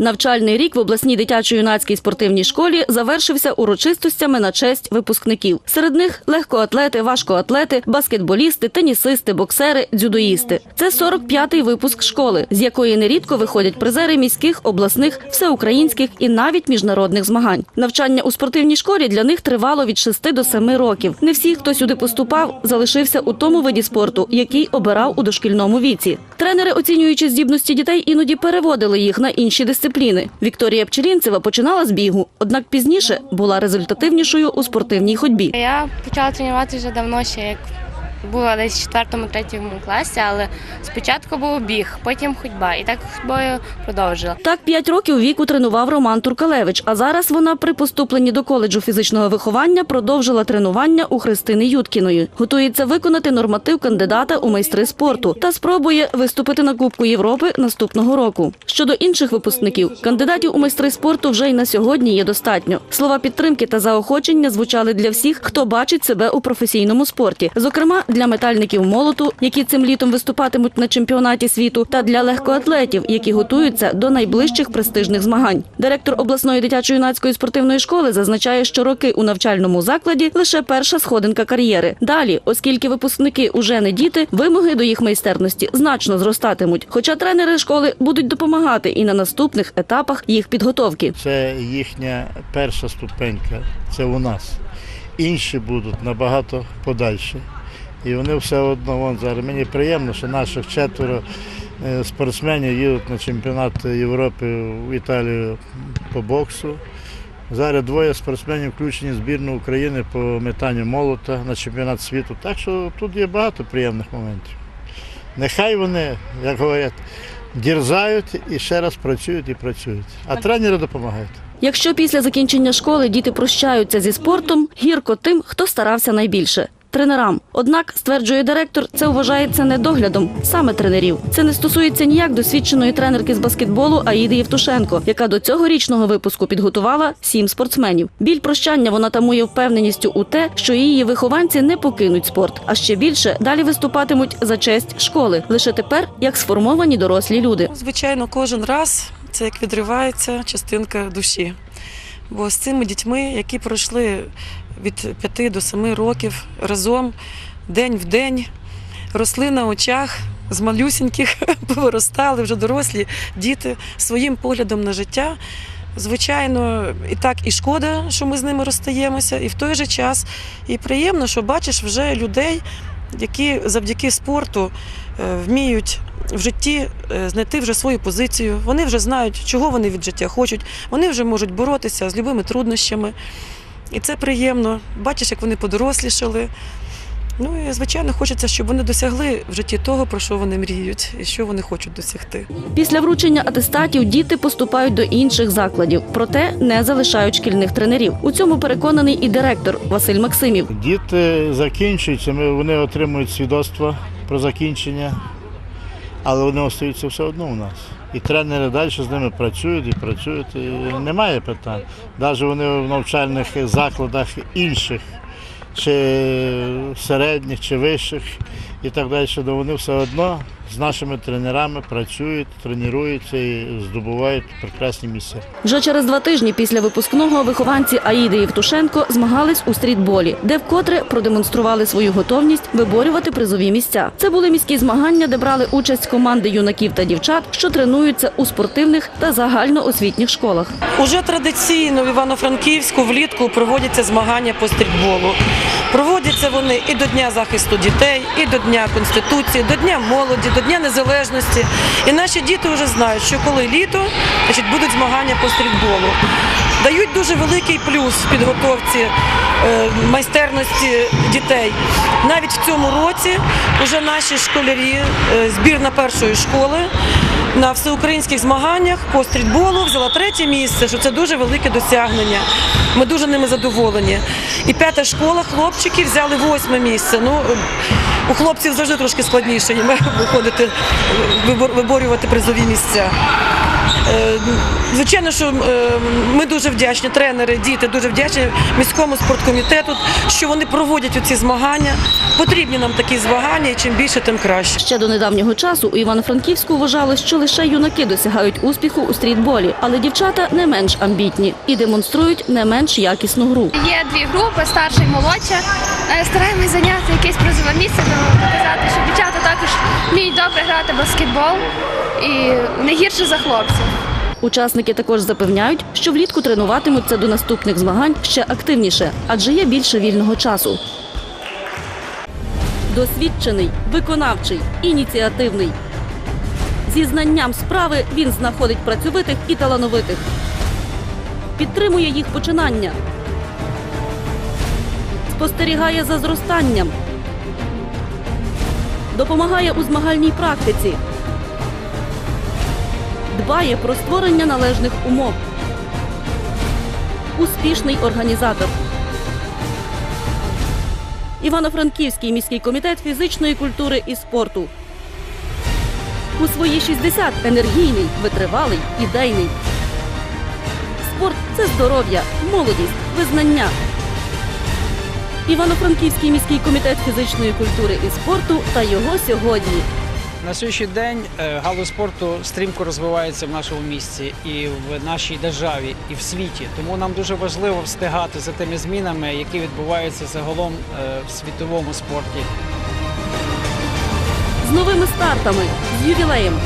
Навчальний рік в обласній дитячо-юнацькій спортивній школі завершився урочистостями на честь випускників. Серед них легкоатлети, важкоатлети, баскетболісти, тенісисти, боксери, дзюдоїсти. Це 45-й випуск школи, з якої нерідко виходять призери міських, обласних, всеукраїнських і навіть міжнародних змагань. Навчання у спортивній школі для них тривало від 6 до 7 років. Не всі, хто сюди поступав, залишився у тому виді спорту, який обирав у дошкільному віці. Тренери, оцінюючи здібності дітей, іноді переводили їх на інші дисципліни. Вікторія Пчелінцева починала з бігу, однак пізніше була результативнішою у спортивній ходьбі. Я почала тренуватися вже давно, ще як була десь в 4-3 класі, але спочатку був біг, потім ходьба. І так ходьбою продовжила. Так, п'ять років віку тренував Роман Туркалевич. А зараз вона при поступленні до коледжу фізичного виховання продовжила тренування у Христини Юткіної. Готується виконати норматив кандидата у майстри спорту та спробує виступити на Кубку Європи наступного року. Щодо інших випускників, кандидатів у майстри спорту вже й на сьогодні є достатньо. Слова підтримки та заохочення звучали для всіх, хто бачить себе у професійному спорті. Зокрема, для метальників молоту, які цим літом виступатимуть на чемпіонаті світу, та для легкоатлетів, які готуються до найближчих престижних змагань. Директор обласної дитячо-юнацької спортивної школи зазначає, що роки у навчальному закладі лише перша сходинка кар'єри. Далі, оскільки випускники уже не діти, вимоги до їх майстерності значно зростатимуть. Хоча тренери школи будуть допомагати і на наступних етапах їх підготовки. Це їхня перша ступенька, це у нас. Інші будуть набагато подальше. І вони все одно вон зараз. Мені приємно, що наших четверо е, спортсменів їдуть на чемпіонат Європи в Італію по боксу. Зараз двоє спортсменів включені в збірну України по метанню молота на чемпіонат світу. Так що тут є багато приємних моментів. Нехай вони, як говорять, дірзають і ще раз працюють і працюють. А тренери допомагають. Якщо після закінчення школи діти прощаються зі спортом, гірко тим, хто старався найбільше. Тренерам. Однак, стверджує директор, це вважається недоглядом саме тренерів. Це не стосується ніяк досвідченої тренерки з баскетболу Аїди Євтушенко, яка до цьогорічного випуску підготувала сім спортсменів. Біль прощання вона тамує впевненістю у те, що її вихованці не покинуть спорт, а ще більше далі виступатимуть за честь школи. Лише тепер як сформовані дорослі люди. Звичайно, кожен раз це як відривається частинка душі. Бо з цими дітьми, які пройшли від 5 до 7 років разом, день в день, росли на очах, з малюсіньких повиростали вже дорослі діти своїм поглядом на життя. Звичайно, і так і шкода, що ми з ними розстаємося, і в той же час і приємно, що бачиш вже людей, які завдяки спорту вміють в житті е, знайти вже свою позицію. Вони вже знають, чого вони від життя хочуть. Вони вже можуть боротися з любими труднощами. І це приємно. Бачиш, як вони подорослішали. Ну і звичайно, хочеться, щоб вони досягли в житті того, про що вони мріють і що вони хочуть досягти. Після вручення атестатів діти поступають до інших закладів, проте не залишають шкільних тренерів. У цьому переконаний і директор Василь Максимів. Діти закінчуються, ми- вони отримують свідоцтво про закінчення, але вони остаються все одно у нас. І тренери далі з ними працюють і працюють. І немає питань. Навіть вони в навчальних закладах інших, чи середніх, чи вищих і так далі, то вони все одно з нашими тренерами працюють, тренуються і здобувають прекрасні місця. Вже через два тижні після випускного вихованці Аїди Євтушенко змагались у стрітболі, де вкотре продемонстрували свою готовність виборювати призові місця. Це були міські змагання, де брали участь команди юнаків та дівчат, що тренуються у спортивних та загальноосвітніх школах. Уже традиційно в Івано-Франківську влітку проводяться змагання по стрітболу. Проводяться вони і до Дня захисту дітей, і до Дня Конституції, до Дня молоді, до Дня Незалежності. І наші діти вже знають, що коли літо, значить будуть змагання по стрітболу. Дають дуже великий плюс в підготовці е, майстерності дітей. Навіть в цьому році вже наші школярі, е, збірна першої школи на всеукраїнських змаганнях по стрітболу взяла третє місце, що це дуже велике досягнення. Ми дуже ними задоволені. І п'ята школа хлопчики взяли восьме місце. Ну, у хлопців завжди трошки складніше їм виходити, виборювати призові місця. Е, Звичайно, що е, ми дуже вдячні, тренери, діти дуже вдячні міському спорткомітету, що вони проводять ці змагання. Потрібні нам такі змагання, і чим більше, тим краще. Ще до недавнього часу у Івано-Франківську вважалось, що лише юнаки досягають успіху у стрітболі, але дівчата не менш амбітні і демонструють не менш якісну гру. Є дві групи, старша і молодша. Е, Стараємось зайняти якесь призове місце, показати, вміють добре грати баскетбол і не гірше за хлопців. Учасники також запевняють, що влітку тренуватимуться до наступних змагань ще активніше, адже є більше вільного часу. Досвідчений, виконавчий, ініціативний. Зі знанням справи він знаходить працьовитих і талановитих. Підтримує їх починання. Спостерігає за зростанням. Допомагає у змагальній практиці дбає про створення належних умов. Успішний організатор. Івано-Франківський міський комітет фізичної культури і спорту. У свої 60 енергійний, витривалий, ідейний. Спорт це здоров'я, молодість, визнання. Івано-Франківський міський комітет фізичної культури і спорту та його сьогодні. На сьогоднішній день е, галузь спорту стрімко розвивається в нашому місті і в нашій державі, і в світі. Тому нам дуже важливо встигати за тими змінами, які відбуваються загалом е, в світовому спорті. З новими стартами, з ювілеєм